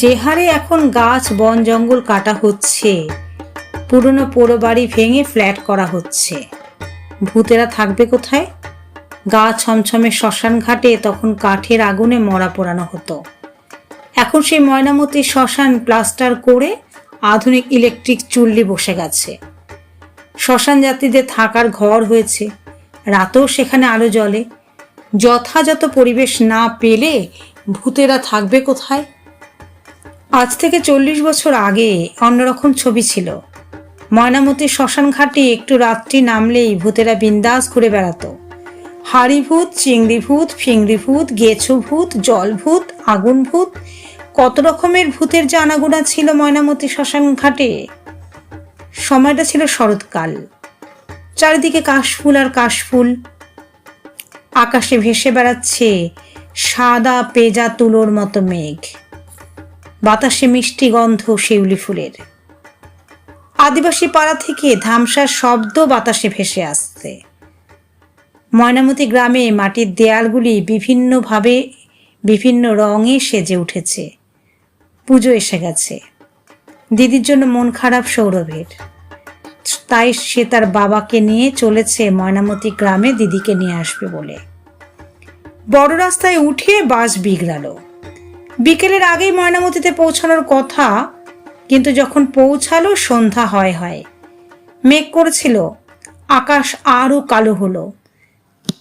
যে হারে এখন গাছ বন জঙ্গল কাটা হচ্ছে। পুরনো পোড়ো বাড়ি ভেঙে ফ্ল্যাট করা হচ্ছে। ভূতেরা থাকবে কোথায়? গা ছমছমে শ্মশান ঘাটে তখন কাঠের আগুনে মরা পোড়ানো হতো। এখন সেই ময়নামতি শ্মশান প্লাস্টার করে আধুনিক ইলেকট্রিক চুল্লি বসে গেছে। শ্মশান যাত্রীদের থাকার ঘর হয়েছে। রাতেও সেখানে আলো জ্বলে। যথাযথ পরিবেশ না পেলে ভূতেরা থাকবে কোথায়? আজ থেকে চল্লিশ বছর আগে অন্যরকম ছবি ছিল। ময়নামতি শ্মশান ঘাটে একটু রাত্রি নামলেই ভূতেরা বিন্দাস ঘুরে বেড়াতো। হাড়ি ভূত চিংড়ি ভূত ফিংড়ি ভূত গেছু ভূত জল ভূত আগুন ভূত কত রকমের ভূতের যে আনাগোনা ছিল ময়নামতি শ্মশান ঘাটে সময়টা ছিল শরৎকাল। চারিদিকে কাশফুল আর কাশফুল। আকাশে ভেসে বেড়াচ্ছে সাদা পেজা তুলোর মতো মেঘ। বাতাসে মিষ্টি গন্ধ শিউলি ফুলের। আদিবাসী পাড়া থেকে ধামসার শব্দ বাতাসে ভেসে আসছে। ময়নামতি গ্রামে মাটির দেয়ালগুলি বিভিন্নভাবে বিভিন্ন রঙে সেজে উঠেছে। পুজো এসে গেছে। দিদির জন্য মন খারাপ সৌরভের। তাই সে তার বাবাকে নিয়ে চলেছে ময়নামতি গ্রামে দিদিকে নিয়ে আসবে বলে। বড় রাস্তায় উঠে বাস বিগড়ালো। বিকেলের আগেই ময়নামতিতে পৌঁছানোর কথা, কিন্তু যখন পৌঁছালো, সন্ধ্যা হয় হয়। মেঘ করেছিল, আকাশ আরও কালো হলো।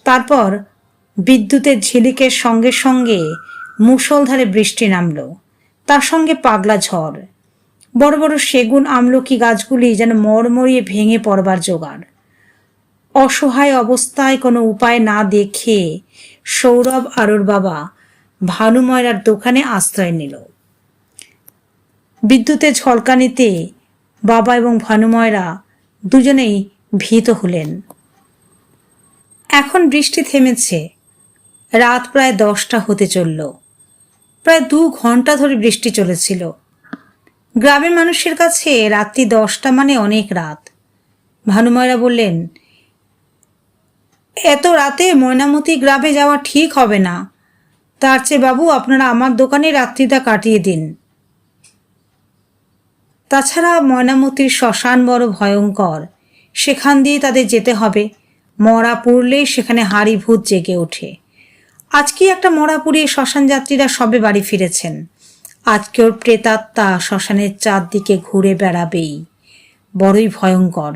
তারপর বিদ্যুতের ঝিলিকের সঙ্গে সঙ্গে মুষলধারে বৃষ্টি নামলো, তার সঙ্গে পাগলা ঝড়। বড় বড় সেগুন আমলকি গাছগুলি যেন মরমরিয়ে ভেঙে পড়বার জোগাড়। অসহায় অবস্থায় কোনো উপায় না দেখে সৌরভ আর ওর বাবা ভানুময়রার দোকানে আশ্রয় নিল। বিদ্যুতের ঝলকানিতে বাবা এবং ভানুময়রা দুজনেই ভীত হলেন। এখন বৃষ্টি থেমেছে। রাত প্রায় দশটা হতে চলল। প্রায় দু ঘণ্টা ধরে বৃষ্টি চলেছিল। গ্রামের মানুষের কাছে রাত্রি দশটা মানে অনেক রাত। ভানুময়রা বললেন, এত রাতে ময়নামতি গ্রামে যাওয়া ঠিক হবে না। তার চেয়ে বাবু আপনারা আমার দোকানে রাত্রিটা কাটিয়ে দিন। তাছাড়া ময়নামতির শ্মশান বড় ভয়ঙ্কর। সেখান দিয়ে তাদের যেতে হবে। মরা পুড়লেই সেখানে হাড়ি ভূত জেগে ওঠে। আজকে একটা মরা পুড়িয়ে শ্মশান যাত্রীরা সবে বাড়ি ফিরেছেন। আজকে ওর প্রেতাত্মা শ্মশানের চারদিকে ঘুরে বেড়াবেই। বড়ই ভয়ঙ্কর।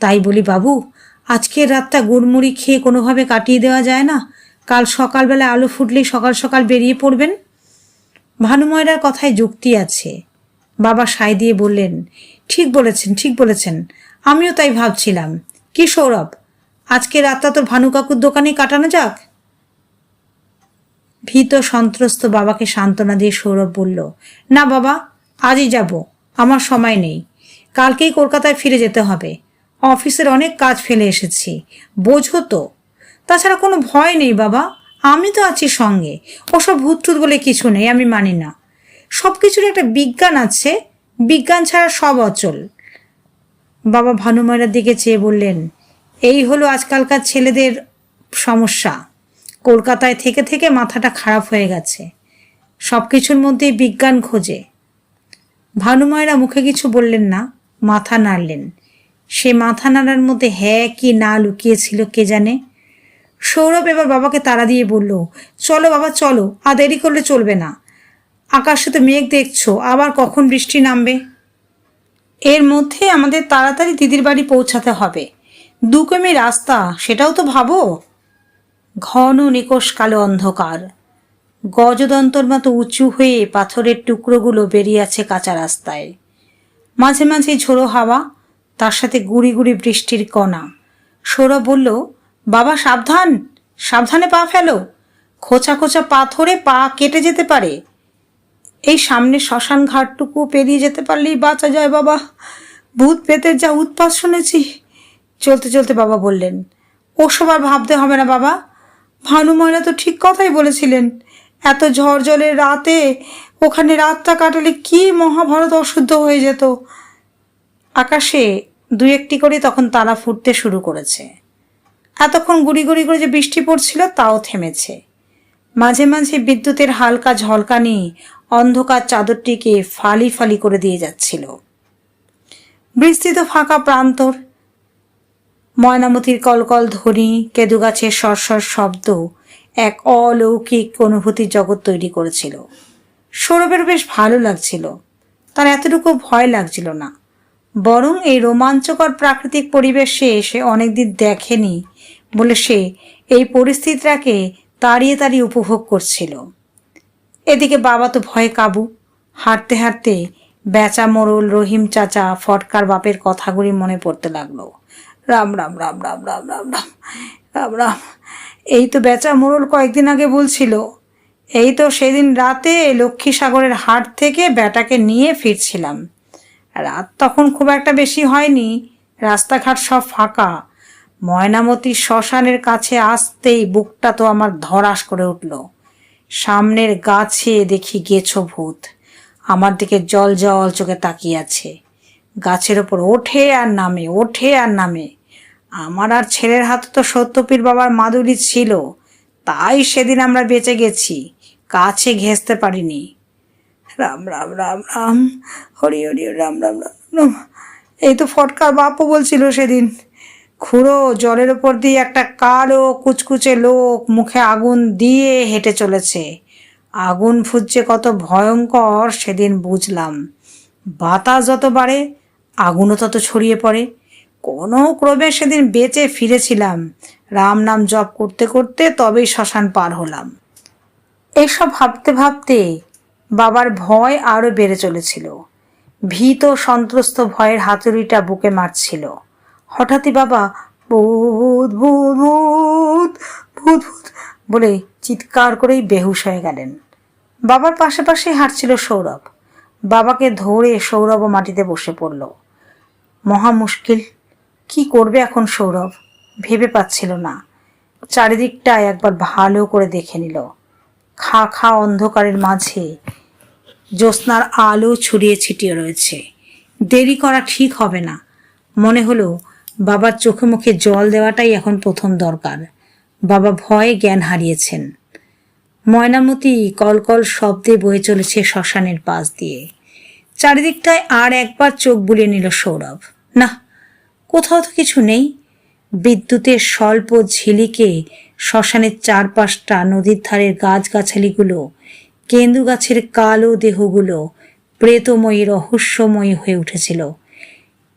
তাই বলি, বাবু, আজকের রাতটা গুড়মুড়ি খেয়ে কোনোভাবে কাটিয়ে দেওয়া যায় না? কাল সকালবেলা আলো ফুটলেই সকাল সকাল বেরিয়ে পড়বেন? ভানুময়রার কথায় যুক্তি আছে। বাবা সায় দিয়ে বললেন, ঠিক বলেছেন ঠিক বলেছেন। আমিও তাই ভাবছিলাম। কি সৌরভ, আজকে রাতটা তোর ভানু কাকুর দোকানে কাটানো যাক? ভীত সন্ত্রস্ত বাবাকে সান্ত্বনা দিয়ে সৌরভ বলল, না বাবা, আজই যাব। আমার সময় নেই। কালকেই কলকাতায় ফিরে যেতে হবে। অফিসের অনেক কাজ ফেলে এসেছি। বোঝো তো তাছাড়া কোনো ভয় নেই, বাবা। আমি তো আছি সঙ্গে। ওসব ভূতটুত বলে কিছু নেই, আমি মানি না। সব কিছুর একটা বিজ্ঞান আছে। বিজ্ঞান ছাড়া সব অচল। বাবা ভানুময়রার দিকে চেয়ে বললেন, এই হলো আজকালকার ছেলেদের সমস্যা। কলকাতায় থেকে থেকে মাথাটা খারাপ হয়ে গেছে। সব কিছুর মধ্যেই বিজ্ঞান খোঁজে। ভানুময়রা মুখে কিছু বললেন না, মাথা নাড়লেন। সে মাথা নাড়ার মধ্যে হ্যাঁ কি না লুকিয়েছিল কে জানে? সৌরভ এবার বাবাকে তাড়া দিয়ে বলল, চলো বাবা, চলো, আর দেরি করলে চলবে না। আকাশে তো মেঘ দেখছ, আবার কখন বৃষ্টি নামবে? এর মধ্যে আমাদের তাড়াতাড়ি দিদির বাড়ি পৌঁছাতে হবে। দু কিমি রাস্তা, সেটাও তো ভাবো? ঘন নিকোষ কালো অন্ধকার। গজদন্তর মতো উঁচু হয়ে পাথরের টুকরোগুলো বেরিয়ে আছে কাঁচা রাস্তায়। মাঝে মাঝে ঝোড়ো হাওয়া, তার সাথে গুড়ি গুড়ি বৃষ্টির কণা। সৌরভ বলল বাবা সাবধান, সাবধানে পা ফেলো। খোঁচা খোঁচা পাথরে পা কেটে যেতে পারে। এই সামনে শ্মশান ঘাটটুকু পেরিয়ে যেতে পারলেই বাঁচা যায় বাবা। ভূত পেতের যা উৎপাত শুনেছি। চলতে চলতে বাবা বললেন, ওসব আর ভাবতে হবে না বাবা। ভানুময়রা তো ঠিক কথাই বলেছিলেন, এত ঝড় জলের রাতে ওখানে রাতটা কাটালে কি মহাভারত অশুদ্ধ হয়ে যেত। আকাশে দু একটি করে তখন তারা ফুটতে শুরু করেছে। এতক্ষণ গুড়ি গুড়ি করে যে বৃষ্টি পড়ছিল, তাও থেমেছে। মাঝে মাঝে বিদ্যুতের হালকা ঝলকানি অন্ধকার চাদরটিকে ফালি ফালি করে দিয়ে যাচ্ছিল। বিস্তৃত ফাঁকা প্রান্তর, ময়নামতির কলকল ধ্বনি কেদু গাছের সরসর শব্দ এক অলৌকিক অনুভূতির জগৎ তৈরি করেছিল। সৌরভের বেশ ভালো লাগছিল, তার এতটুকু ভয় লাগছিল না। বরং এই রোমাঞ্চকর প্রাকৃতিক পরিবেশে সে অনেকদিন দেখেনি বলে সে এই পরিস্থিতিটাকে তাড়িয়ে তাড়িয়ে উপভোগ করছিল। এদিকে বাবা তো ভয়ে কাবু। হাঁটতে হাঁটতে বেচা মোড়ল রহিম চাচা ফটকার বাপের কথাগুলি মনে পড়তে লাগল। রাম রাম রাম রাম রাম রাম রাম রাম রাম। এই তো বেচা মোড়ল কয়েকদিন আগে বলছিল, এই তো সেদিন রাতে লক্ষ্মী সাগরের হাট থেকে ব্যাটাকে নিয়ে ফিরছিলাম। রাত তখন খুব একটা বেশি হয়নি, রাস্তাঘাট সব ফাঁকা। ময়নামতি শ্মশানের কাছে আসতেই বুকটা তো আমার ধরাস করে উঠল। সামনের গাছে দেখি গেছো ভূত। আমার দিকে জল জল চোখে তাকিয়ে আছে। গাছের ওপর ওঠে আর নামে, ওঠে আর নামে। আমার আর ছেলের হাতে তো সত্যপীর বাবার মাদুরি ছিল। তাই সেদিন আমরা বেঁচে গেছি। কাছে ঘেঁচতে পারিনি। রাম রাম রাম রাম, হরি হরি, রাম রাম রাম রাম। এই তো ফটকার বাপও বলছিল সেদিন। খুঁড়ো জলের ওপর দিয়ে একটা কালো কুচকুচে লোক মুখে আগুন দিয়ে হেঁটে চলেছে। আগুন ফুটছে কত ভয়ঙ্কর সেদিন বুঝলাম। বাতাস যত বাড়ে, আগুনও তত ছড়িয়ে পড়ে। কোনো ক্রমে সেদিন বেঁচে ফিরেছিলাম। রাম নাম জপ করতে করতে তবেই শ্মশান পার হলাম। এসব ভাবতে ভাবতে বাবার ভয় আরও বেড়ে চলেছিল। ভীত সন্ত্রস্ত ভয়ের হাতুড়িটা বুকে মারছিল। হঠাৎই বাবা, ভূত ভূত ভূত ভূত ভূত বলে চিৎকার করেই বেহুশ হয়ে গেলেন। বাবার পাশে পাশে হাঁটছিল সৌরভ। বাবাকে ধরে সৌরভও মাটিতে বসে পড়ল। মহা মুশকিল, কি করবে এখন সৌরভ? ভেবে পাচ্ছিল না। চারিদিকটা একবার ভালো করে দেখে নিল। খা খা অন্ধকারের মাঝে জ্যোৎস্নার আলো ছড়িয়ে ছিটিয়ে রয়েছে। দেরি করা ঠিক হবে না। মনে হলো বাবার চোখে মুখে জল দেওয়াটাই এখন প্রথম দরকার। বাবা ভয়ে জ্ঞান হারিয়েছেন। ময়নামতি কলকল শব্দে বয়ে চলেছে শ্মশানের পাশ দিয়ে। চারিদিকটায় আর একবার চোখ বুলিয়ে নিল সৌরভ। না, কোথাও তো কিছু নেই। বিদ্যুতের স্বল্প ঝিলিকে শ্মশানের চারপাশটা, নদীর ধারের গাছগাছালিগুলো কেন্দু গাছের কালো দেহগুলো প্রেতময়ী, রহস্যময়ী হয়ে উঠেছিল।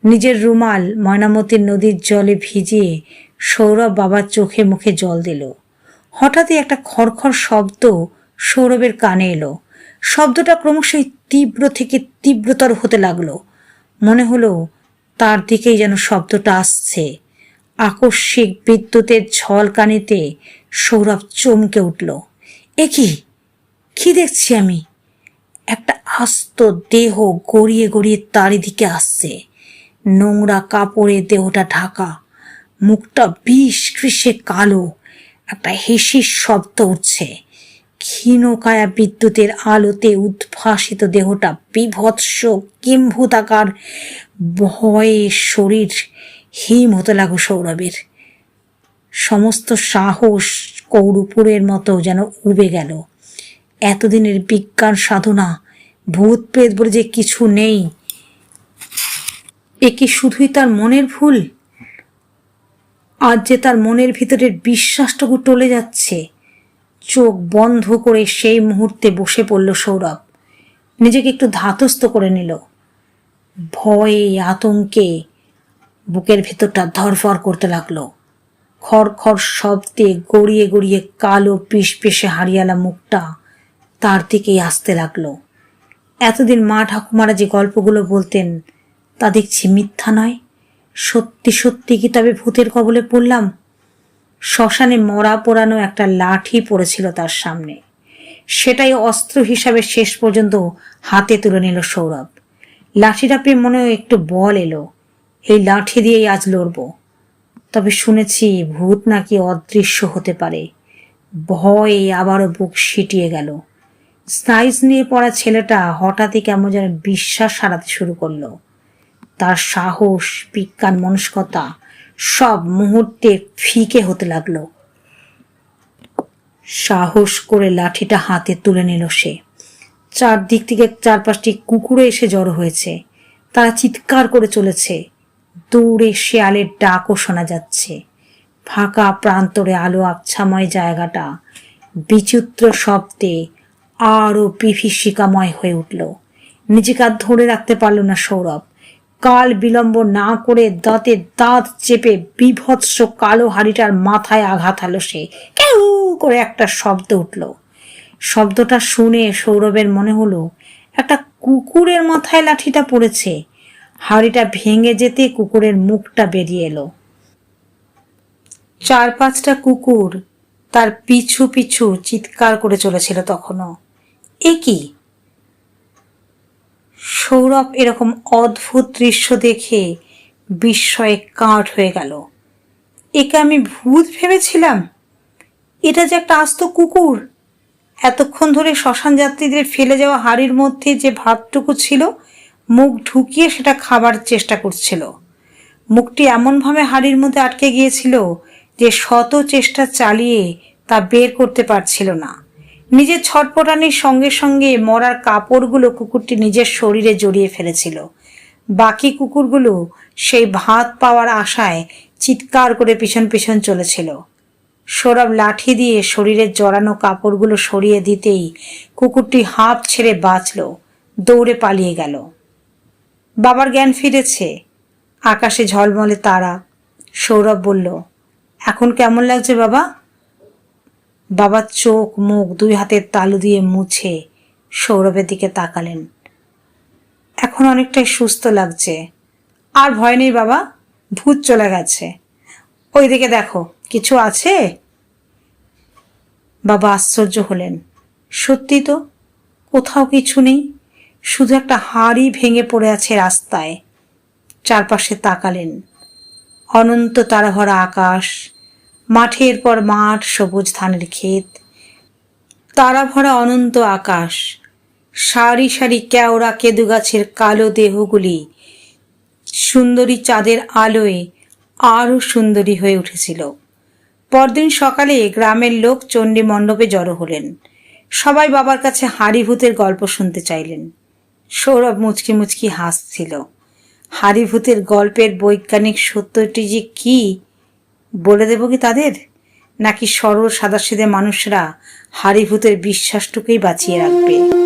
নিজের রুমাল ময়নামতির নদীর জলে ভিজিয়ে সৌরভ বাবার চোখে মুখে জল দিল। হঠাৎই একটা খড়খড় শব্দ সৌরভের কানে এলো। শব্দটা ক্রমশই তীব্র থেকে তীব্রতর হতে লাগল। মনে হলো তার দিকেই যেন শব্দটা আসছে। আকস্মিক বিদ্যুতের ঝলকানিতে সৌরভ চমকে উঠল। এ কি? কি দেখছি আমি? একটা আস্ত দেহ গড়িয়ে গড়িয়ে তারই দিকে আসছে। নোংরা কাপড়ে দেহটা ঢাকা। মুখটা বিষ, কৃষে কালো। একটা হেসির শব্দ উঠছে। ক্ষীণকায়া বিদ্যুতের আলোতে উদ্ভাসিত দেহটা বিভৎস, কিম্ভূতাকার, ভয়ে শরীর হিম হতে লাগো সৌরভের। সমস্ত সাহস কৌরুপুরের মতো যেন উবে গেল। এতদিনের বিজ্ঞান সাধনা ভূত প্রেত বলে যে কিছু নেই এ কি শুধুই তার মনের ভুল? আজ যে তার মনের ভিতরের বিশ্বাসটুকু টলে যাচ্ছে, চোখ বন্ধ করে সেই মুহূর্তে বসে পড়ল সৌরভ। নিজেকে একটু ধাতস্থ করে নিল। ভয়ে, আতঙ্কে বুকের ভেতরটা ধরফর করতে লাগল। খড়খড় শব্দে গড়িয়ে গড়িয়ে কালো পিস পেশে হারিয়ালা মুখটা তার দিকেই আসতে লাগল। এতদিন মা ঠাকুমারা যে গল্পগুলো বলতেন তা দেখছি মিথ্যা নয়। সত্যি সত্যি কি তবে ভূতের কবলে পড়লাম? শ্মশানে মরা পোড়ানো একটা লাঠি পড়েছিল তার সামনে। সেটাই অস্ত্র হিসাবে শেষ পর্যন্ত হাতে তুলে নিল সৌরভ। লাঠিটা পেয়ে মনেও একটু বল এলো। এই লাঠি দিয়েই আজ লড়ব। তবে শুনেছি ভূত নাকি অদৃশ্য হতে পারে। ভয়ে আবারও বুক সিটিয়ে গেল। স্নাইস নিয়ে পড়া ছেলেটা হঠাৎই কেমন যেন বিশ্বাস হারাতে শুরু করল। তার সাহস, বিজ্ঞান, মনস্কতা সব মুহূর্তে ফিকে হতে লাগল। সাহস করে লাঠিটা হাতে তুলে নিল সে। চারদিক থেকে চারপাশটি কুকুরে এসে জড়ো হয়েছে। তারা চিৎকার করে চলেছে। দূরে শেয়ালের ডাকও শোনা যাচ্ছে। ফাঁকা প্রান্তরে আলো আচ্ছাময় জায়গাটা বিচিত্র শব্দে আরও বিভীষিকাময় হয়ে উঠল। নিজেকে আর ধরে রাখতে পারল না সৌরভ। কাল বিলম্ব না করে দাঁতে দাঁত চেপে বিভৎস কালো হাড়িটার মাথায় আঘাত হলো সে। কেউ করে একটা শব্দ উঠল। শব্দটা শুনে সৌরভের মনে হলো, একটা কুকুরের মাথায় লাঠিটা পড়েছে। হাড়িটা ভেঙে যেতে কুকুরের মুখটা বেরিয়ে এলো। চার পাঁচটা কুকুর তার পিছু পিছু চিৎকার করে চলেছিল তখনও। এ সৌরভ এরকম অদ্ভুত দৃশ্য দেখে বিস্ময়ে কাঠ হয়ে গেল। একে আমি ভূত ভেবেছিলাম? এটা যে একটা আস্ত কুকুর? এতক্ষণ ধরে শ্মশান যাত্রীদের ফেলে যাওয়া হাড়ির মধ্যে যে ভাতটুকু ছিল, মুখ ঢুকিয়ে সেটা খাবার চেষ্টা করছিল। মুখটি এমনভাবে হাড়ির মধ্যে আটকে গিয়েছিল যে শত চেষ্টা চালিয়ে তা বের করতে পারছিল না। নিজের ছটপটানির সঙ্গে সঙ্গে মরার কাপড়গুলো কুকুরটি নিজের শরীরে জড়িয়ে ফেলেছিল। বাকি কুকুরগুলো সেই ভাত পাওয়ার আশায় চিৎকার করে পিছন পিছন চলেছিল। সৌরভ লাঠি দিয়ে শরীরের জড়ানো কাপড়গুলো সরিয়ে দিতেই কুকুরটি হাঁপ ছেড়ে বাঁচল, দৌড়ে পালিয়ে গেল। বাবার জ্ঞান ফিরেছে। আকাশে ঝলমলে তারা। সৌরভ বলল, এখন কেমন লাগছে বাবা? বাবার চোখ, মুখ দুই হাতের তালু দিয়ে মুছে সৌরভের দিকে তাকালেন। এখন অনেকটাই সুস্থ লাগছে। আর ভয় নেই বাবা, ভূত চলে গেছে। ওই দিকে দেখো, কিছু আছে? বাবা আশ্চর্য হলেন। সত্যি তো, কোথাও কিছু নেই, শুধু একটা হাড়ি ভেঙে পড়ে আছে রাস্তায়। চারপাশে তাকালেন। অনন্ত তারাভরা আকাশ মাঠের পর মাঠ, সবুজ ধানের ক্ষেত। তারা ভরা অনন্ত আকাশ। সারি সারি কেওড়া কেদু গাছের কালো দেহগুলি সুন্দরী চাঁদের আলোয় আরও সুন্দরী হয়ে উঠেছিল। পরদিন সকালে গ্রামের লোক চণ্ডী মণ্ডপে জড়ো হলেন। সবাই বাবার কাছে হাড়িভূতের গল্প শুনতে চাইলেন। সৌরভ মুচকি মুচকি হাসছিল। হাড়িভূতের গল্পের বৈজ্ঞানিক সত্যটি যে কি বলে দেব কি তাদের? নাকি সরল সাদাসিদে মানুষরা হারিভূতের বিশ্বাসটুকুই বাঁচিয়ে রাখবে?